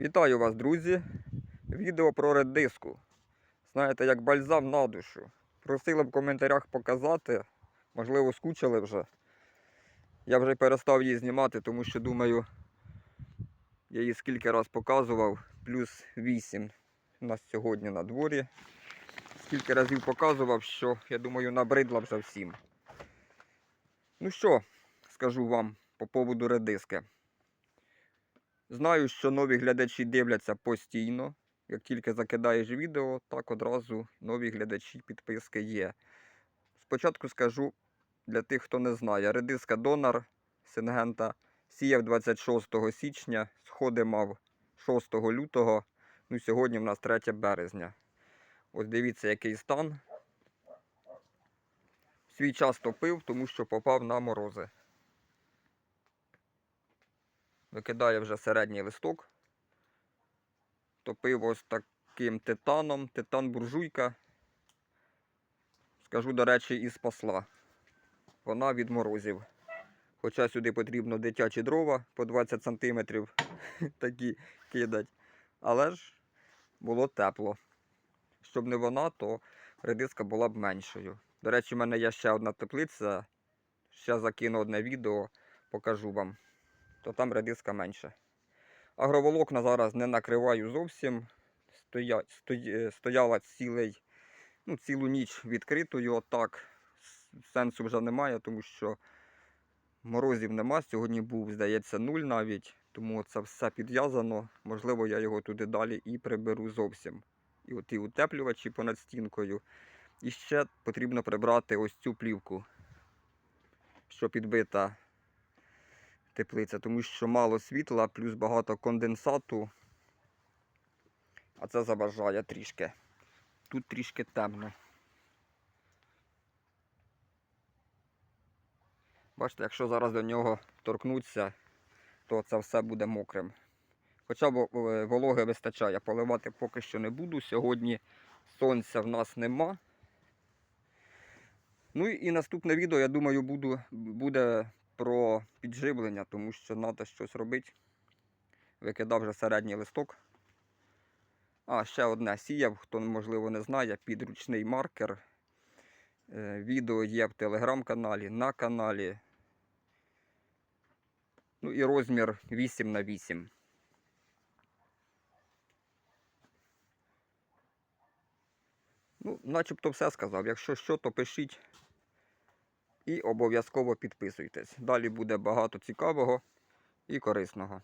Вітаю вас, друзі! Відео про редиску. Знаєте, як бальзам на душу. Просили в коментарях показати. Можливо, скучили вже. Я вже перестав її знімати, тому що думаю, я її скільки раз показував, плюс 8 у нас сьогодні на дворі. Скільки разів показував, що я думаю, набридла вже всім. Ну що, скажу вам по поводу редиски. Знаю, що нові глядачі дивляться постійно. Як тільки закидаєш відео, так одразу нові глядачі підписки є. Спочатку скажу для тих, хто не знає, редиска Донор Сингента сіяв 26 січня, сходи мав 6 лютого. Ну, сьогодні в нас 3 березня. Ось дивіться, який стан. Свій час топив, тому що попав на морози. Викидає вже середній листок. Топив ось таким титаном. Титан буржуйка. Скажу, до речі, і спасла. Вона від морозів. Хоча сюди потрібно дитячі дрова по 20 см такі кидать. Але ж було тепло. Щоб не вона, то редиска була б меншою. До речі, в мене є ще одна теплиця. Ще закину одне відео, покажу вам то там редиска менше. Агроволокна зараз не накриваю зовсім. Стоя, стої- стояла цілий, ну, цілу ніч відкритою. Отак. Сенсу вже немає, тому що морозів нема. Сьогодні був, здається, нуль навіть. Тому це все підв'язано. Можливо, я його туди далі і приберу зовсім. І от і утеплювачі понад стінкою. І ще потрібно прибрати ось цю плівку, що підбита теплиця, тому що мало світла, плюс багато конденсату. А це заважає трішки. Тут трішки темно. Бачите, якщо зараз до нього торкнуться, то це все буде мокрим. Хоча е, вологи вистачає, поливати поки що не буду. Сьогодні сонця в нас нема. Ну і наступне відео, я думаю, буду, буде про підживлення, тому що треба щось робити. Викидав вже середній листок. А, ще одне сіяв, хто можливо не знає, підручний маркер. Е, Відео є в телеграм-каналі, на каналі. Ну і розмір 8 на 8. Ну, начебто все сказав. Якщо що, то пишіть і обов'язково підписуйтесь. Далі буде багато цікавого і корисного.